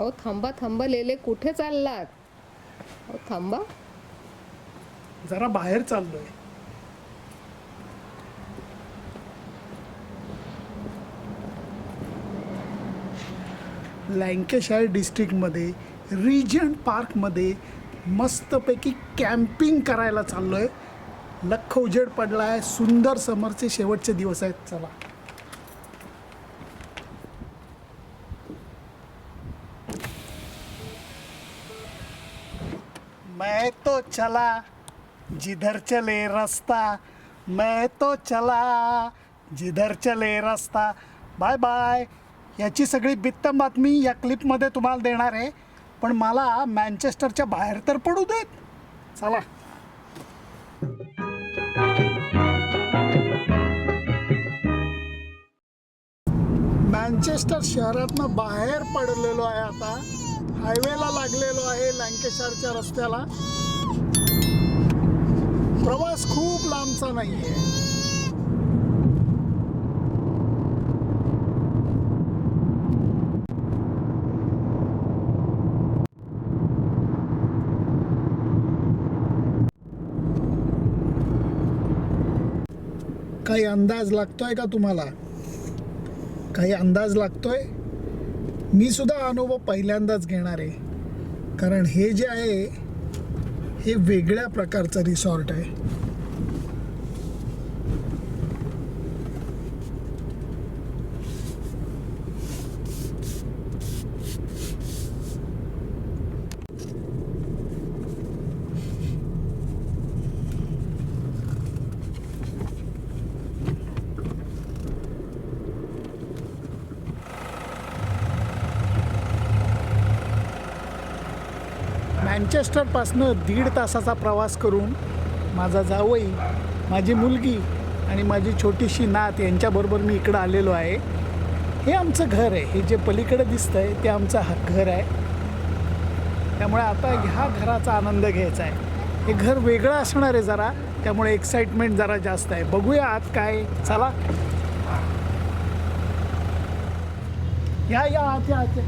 अहो थांबा थांबा लेले कुठे चाललात? अहो थांबा. जरा बाहेर चाललोय. लँकेशायर डिस्ट्रिक्टमध्ये रिजन पार्कमध्ये मस्तपैकी कॅम्पिंग करायला चाललोय. लख उजेड पडला आहे सुंदर समरचे शेवटचे दिवस आहेत. चला. मैं तो चला जिधर चले रस्ता मैं तो चला जिधर चले रस्ता। Bye bye. याची सगळी बित्तम बातमी या क्लिपमध्ये तुम्हाला देणार आहे. पण मला मँचेस्टरच्या बाहेर तर पडू देत. चला. मँचेस्टर शहरातनं बाहेर पडलेलो आहे आता. हायवेला लागलेलो आहे लँकेशारच्या रस्त्याला. प्रवास खूप लांबचा नाही आहे काही अंदाज लागतोय का तुम्हाला? काही अंदाज लागतोय? मी सुद्धा अनुभव पहिल्यांदाच घेणार आहे. कारण हे जे आहे हे वेगळ्या प्रकारचं रिसॉर्ट आहे. मँचेस्टरपासनं दीड तासाचा प्रवास करून माझा जावई माझी मुलगी आणि माझी छोटीशी नात यांच्याबरोबर मी इकडं आलेलो आहे. हे आमचं घर आहे. हे जे पलीकडे दिसतं आहे ते आमचं हा घर आहे. त्यामुळे आता ह्या घराचा आनंद घ्यायचा आहे. हे घर वेगळं असणार आहे जरा. त्यामुळे एक्साइटमेंट जरा जास्त आहे. बघूया आत काय चला. या या आत या आत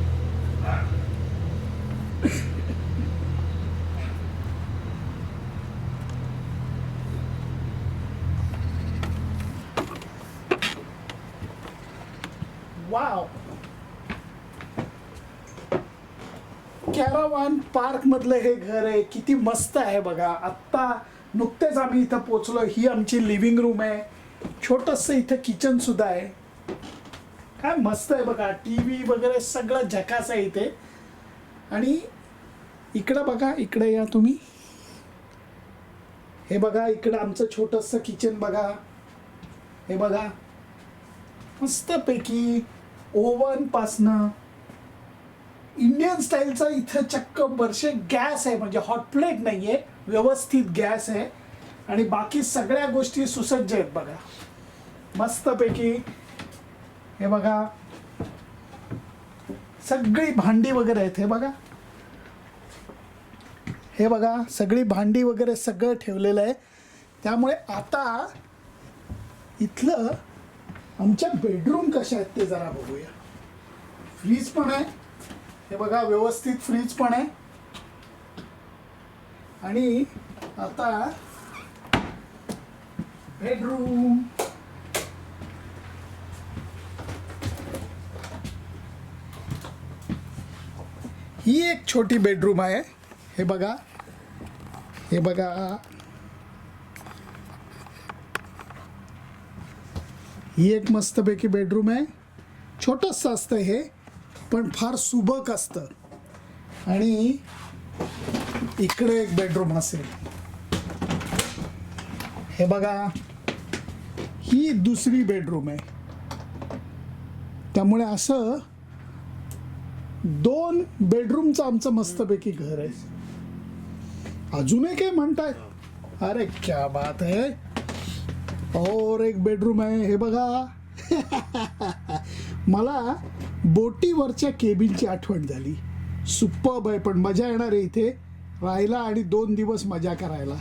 वाव कॅरावान पार्क मधलं हे घर आहे किती मस्त आहे बघा. आत्ता नुकतेच आम्ही इथं पोचलो ही आमची लिव्हिंग रूम आहे. छोटस इथं किचन सुद्धा आहे. काय मस्त आहे बघा. टी व्ही वगैरे सगळं झकास आहे इथे. आणि इकडं बघा इकडे या तुम्ही. हे बघा इकडं आमचं छोटंसं किचन बघा. हे बघा. मस्तपैकी ओव्हन पासनं इंडियन स्टाईलचा इथं चक्क वर्षे गॅस आहे म्हणजे हॉट प्लेट नाही आहे व्यवस्थित गॅस आहे. आणि बाकी सगळ्या गोष्टी सुसज्ज आहेत बघा. मस्तपैकी हे बघा. सगळी भांडी वगैरे आहेत हे बघा. हे बघा सगळी भांडी वगैरे सगळं ठेवलेलं आहे. त्यामुळे आता इथलं आमच्या बेडरूम कशा आहेत ते जरा बघूया. फ्रीज पण आहे. हे बघा व्यवस्थित फ्रीज पण आहे. आणि आता बेडरूम ही एक छोटी बेडरूम आहे. हे बघा. हे बघा. ही एक मस्तपैकी बेडरूम आहे. छोटंसं असतं हे पण फार सुबक असतं. आणि इकडे एक बेडरूम असेल. हे बघा ही दुसरी बेडरूम आहे. त्यामुळे असं दोन बेडरूमचं आमचं मस्तपैकी घर आहे. अजूनही काय म्हणताय अरे क्या बात आहे और एक बेडरूम आहे हे बघा. मला बोटीवरच्या केबिनची आठवण झाली. सुप्पब आहे पण मजा येणार आहे इथे. राहायला आणि दोन दिवस मजा करायला.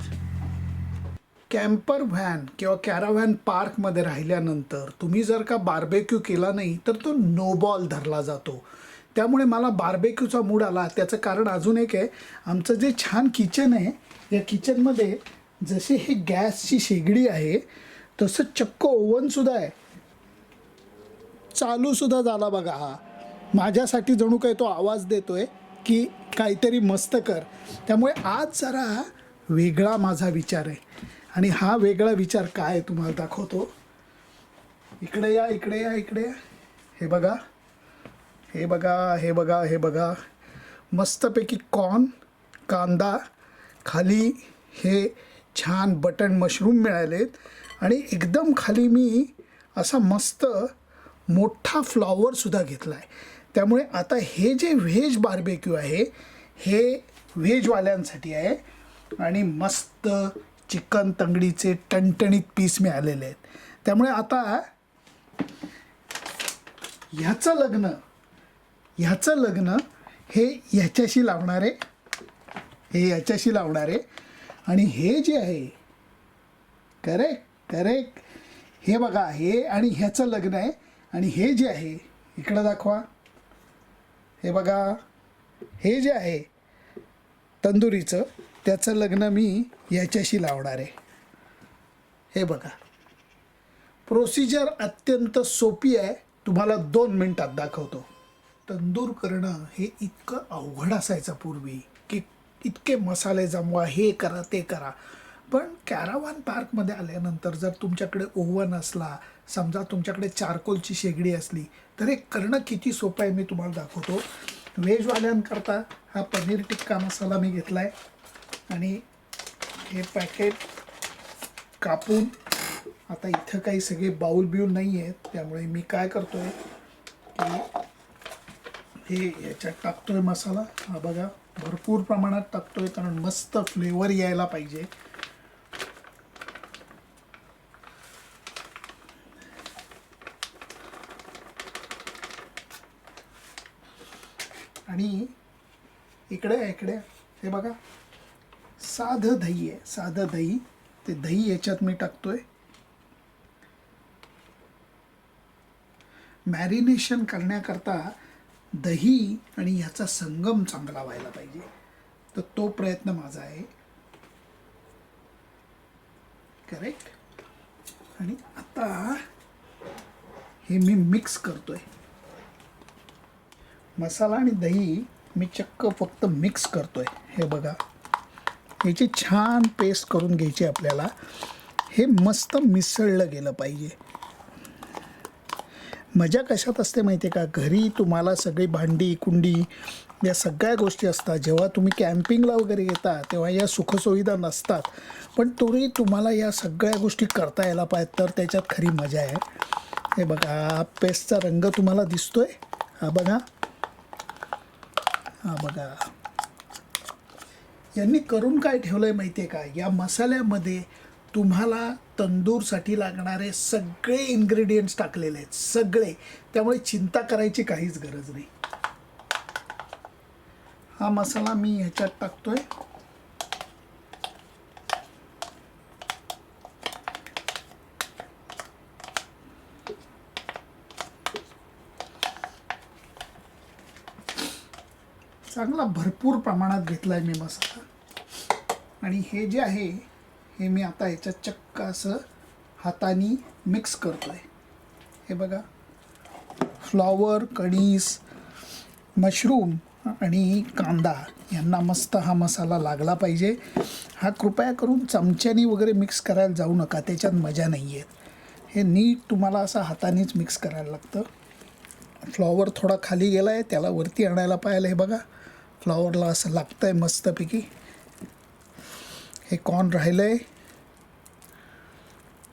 कॅम्पर व्हॅन किंवा कॅराव्हॅन पार्कमध्ये राहिल्यानंतर तुम्ही जर का बार्बेक्यू केला नाही तर तो नो बॉल धरला जातो. त्यामुळे मला बार्बेक्यूचा मूड आला. त्याचं कारण अजून एक आहे आमचं जे छान किचन आहे या किचनमध्ये जसे हे गॅसची शेगडी आहे तसं चक्क ओव्हनसुद्धा आहे. चालू सुद्धा झाला बघा हा. माझ्यासाठी जणू काही तो आवाज देतोय की काहीतरी मस्त कर. त्यामुळे आज जरा वेगळा माझा विचार आहे. आणि हा वेगळा विचार काय तुम्हाला दाखवतो? इकडे या इकडे या इकडे या. हे बघा. हे बघा हे बघा हे बघा. मस्तपैकी कॉर्न कांदा खाली हे छान बटन मशरूम मिळालेत. आणि एकदम खाली मी असा मस्त मोठा फ्लॉवरसुद्धा घेतला आहे त्यामुळे आता हे जे व्हेज बार्बेक्यू आहे हे व्हेजवाल्यांसाठी आहे. आणि मस्त चिकन तंगडीचे टणटणीत पीस मिळालेले आहेत. त्यामुळे आता ह्याचं लग्न ह्याचं लग्न हे ह्याच्याशी लावणार आहे. हे ह्याच्याशी लावणार आहे. आणि हे जे आहे करेक्ट करेक्ट हे बघा हे आणि ह्याचं लग्न आहे आणि हे जे आहे इकडं दाखवा. हे बघा हे जे आहे तंदुरीचं त्याचं लग्न मी याच्याशी लावणार आहे. हे बघा. प्रोसिजर अत्यंत सोपी आहे. तुम्हाला दोन मिनटात दाखवतो. तंदूर करणं हे इतकं अवघड असायचं पूर्वी की इतके मसाले जमवा हे करा ते करा. पण कॅरावान पार्कमध्ये आल्यानंतर जर तुमच्याकडे ओव्हन असला समजा तुमच्याकडे चारकोलची शेगडी असली तर हे करणं किती सोपं आहे मी तुम्हाला दाखवतो. व्हेजवाल्यांकरता हा पनीर टिक्का मसाला मी घेतला आहे आणि हे पॅकेट कापून आता इथं काही सगळे बाऊल बिऊल नाही आहेत त्यामुळे मी काय करतो आहे की हे याच्यात टाकतो आहे मसाला. हा बघा भरपूर प्रमाणात टाकतो आहे कारण मस्त फ्लेवर यायला पाहिजे. आणि इकडे इकडे हे बघा. साधं दही आहे साधं दही. ते दही याच्यात मी टाकतोय. मॅरिनेशन करण्याकरता दही आणि ह्याचा संगम चांगला व्हायला पाहिजे. तर तो प्रयत्न माझा आहे. करेक्ट आणि आता हे मी मिक्स करतोय. मसाला आणि दही मी चक्क फक्त मिक्स करतोय. हे बघा. याची छान पेस्ट करून घ्यायची आपल्याला. हे मस्त मिसळलं गेलं पाहिजे. मजा कशात असते माहिती आहे का? घरी तुम्हाला सगळी भांडी कुंडी या सगळ्या गोष्टी असतात. जेव्हा तुम्ही कॅम्पिंगला वगैरे येता तेव्हा या सुखसुविधा नसतात. पण तरी तुम्हाला या सगळ्या गोष्टी करता यायला पाहिजेत तर त्याच्यात खरी मजा आहे. हे बघा पेस्टचा रंग तुम्हाला दिसतो आहे हा बघा. हा बघा. यांनी करून काय ठेवलं आहे माहिती आहे का? या मसाल्यामध्ये तुम्हाला तंदूरसाठी लागणारे सगळे इन्ग्रेडियंट्स टाकलेले आहेत. सगळे. त्यामुळे चिंता करायची काहीच गरज नाही. हा मसाला मी ह्याच्यात टाकतोय. चांगला भरपूर प्रमाणात घेतला आहे मी मसाला आणि हे जे आहे हे मी आता याच्यात चक्क असं हाताने मिक्स करतो आहे हे बघा. फ्लॉवर कणीस मशरूम आणि कांदा यांना मस्त हा मसाला लागला पाहिजे. हा कृपया करून चमच्यानी वगैरे मिक्स करायला जाऊ नका. त्याच्यात मजा नाही आहे हे नीट तुम्हाला असं हातानेच मिक्स करायला लागतं. फ्लॉवर थोडा खाली गेला आहे त्याला वरती आणायला पाहिलं हे बघा. फ्लॉवरला असं लागतं आहे मस्तपैकी. हे कॉर्न राहिलं आहे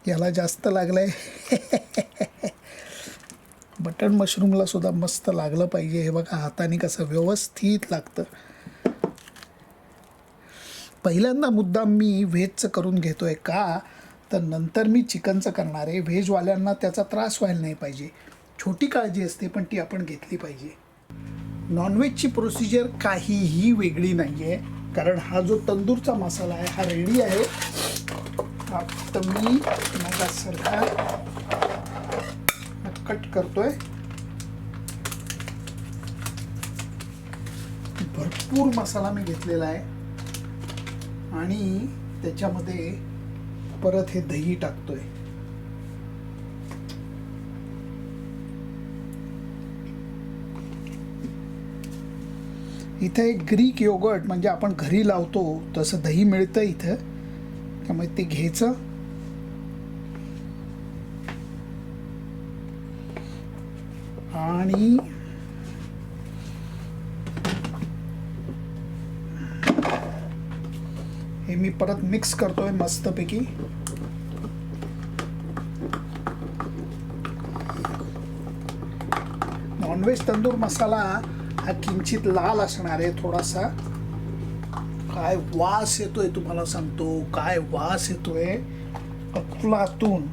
याला जास्त लागलं आहे बटन मशरूमला सुद्धा मस्त लागलं पाहिजे. हे बघा हाताने कसं व्यवस्थित लागतं. पहिल्यांदा मुद्दाम मी व्हेजचं करून घेतो आहे का? तर नंतर मी चिकनचं करणार आहे. व्हेजवाल्यांना त्याचा त्रास व्हायला नाही पाहिजे. छोटी काळजी असते पण ती आपण घेतली पाहिजे. नॉनव्हेजची प्रोसिजर काहीही वेगळी नाही आहे कारण हा जो तंदूरचा मसाला आहे हा रेडी आहे. हा फक्त मी माझ्यासारखा कट करतोय. भरपूर मसाला मी घेतलेला आहे. आणि त्याच्यामध्ये परत हे दही टाकतोय. इथं एक ग्रीक योगर्ट म्हणजे आपण घरी लावतो तसं दही मिळतं इथं. त्यामुळे ते घ्यायचं. आणि हे मी परत मिक्स करतोय मस्तपैकी. नॉनव्हेज तंदूर मसाला हा किंचित लाल असणार आहे थोडासा. काय वास येतोय तुम्हाला सांगतो. काय वास येतोय. अफलातून.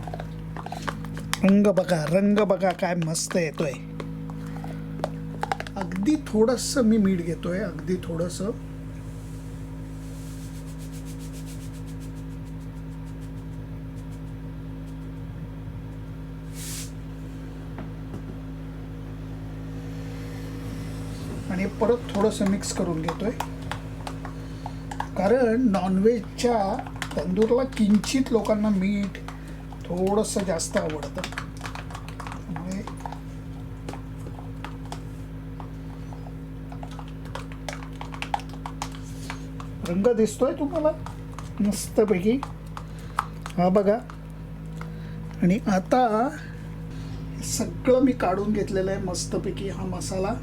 रंग बघा रंग बघा काय मस्त येतोय. अगदी थोडस मी मीठ घेतोय. अगदी थोडंसं. आणि परत थोडंसं मिक्स करून घेतोय. कारण नॉनव्हेजच्या तंदूरला किंचित लोकांना मीठ थोडंसं जास्त आवडतं. त्यामुळे रंग दिसतोय तुम्हाला? मस्तपैकी. हा बघा. आणि आता सगळं मी काढून घेतलेलं आहे मस्तपैकी हा मसाला.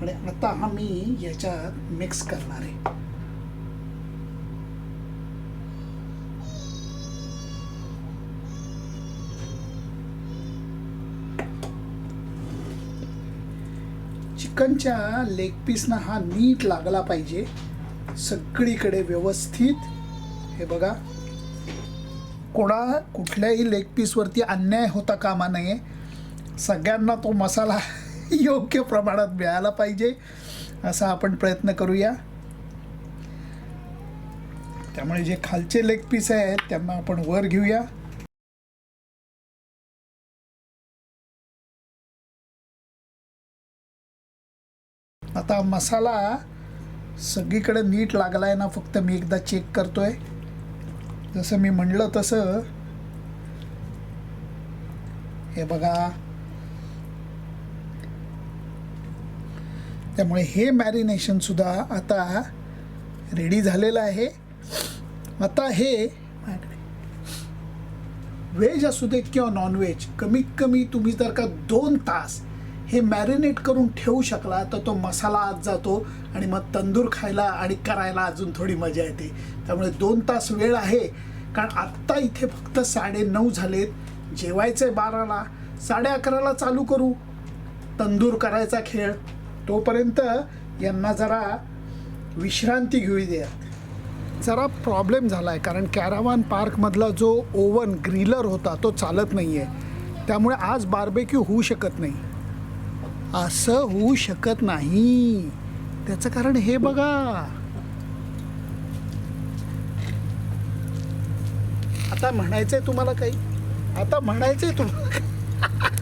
आणि आता हा मी याच्यात मिक्स करणार आहे. चिकनच्या लेग पीसना हा नीट लागला पाहिजे. सगळीकडे व्यवस्थित. हे बघा. कोणा कुठल्याही लेग पीसवरती अन्याय होता कामा नये. सगळ्यांना तो मसाला योग्य प्रमाणात मिळाला पाहिजे असा आपण प्रयत्न करूया. त्यामुळे जे खालचे लेग पीस आहेत त्यांना आपण वर घेऊया. आता मसाला सगळीकडे नीट लागलाय ना फक्त मी एकदा चेक करतोय. जसं मी म्हणलं तसं हे बघा त्यामुळे हे मॅरिनेशन सुद्धा आता रेडी झालेलं आहे. आता हे व्हेज असू दे किंवा नॉनव्हेज कमीत कमी तुम्ही जर का दोन तास हे मॅरिनेट करून ठेवू शकला तर तो मसाला आत जातो आणि मग तंदूर खायला आणि करायला अजून थोडी मजा येते. त्यामुळे दोन तास वेळ आहे. कारण आत्ता इथे फक्त साडे नऊ झालेत. जेवायचं आहे बाराला. साडे अकराला चालू करू. तंदूर करायचा खेळ. तोपर्यंत यांना जरा विश्रांती घेऊ द्या. जरा प्रॉब्लेम झाला आहे कारण कॅरावान पार्कमधला जो ओवन ग्रिलर होता तो चालत नाही आहे त्यामुळे आज बार्बेक्यू होऊ शकत नाही. असं होऊ शकत नाही. त्याचं कारण हे बघा. आता म्हणायचंय तुम्हाला काही? आता म्हणायचंय तुम्हाला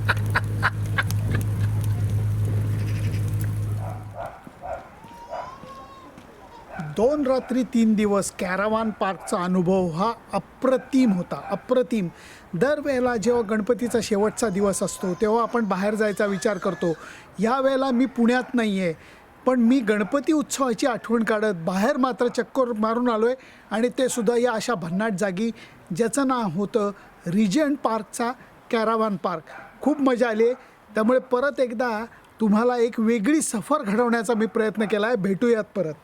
दोन रात्री तीन दिवस कॅरावान पार्कचा अनुभव हा अप्रतिम होता अप्रतिम. दरवेळेला जेव्हा गणपतीचा शेवटचा दिवस असतो तेव्हा आपण बाहेर जायचा विचार करतो या वेळेला मी पुण्यात नाही आहे पण मी गणपती उत्सवाची आठवण काढत बाहेर मात्र चक्कर मारून आलो आहे आणि ते सुद्धा या अशा भन्नाट जागी ज्याचं नाव होतं रिजंट पार्कचा कॅरावान पार्क. खूप मजा आली. आहे त्यामुळे परत एकदा तुम्हाला एक वेगळी सफर घडवण्याचा मी प्रयत्न केला आहे भेटूयात परत.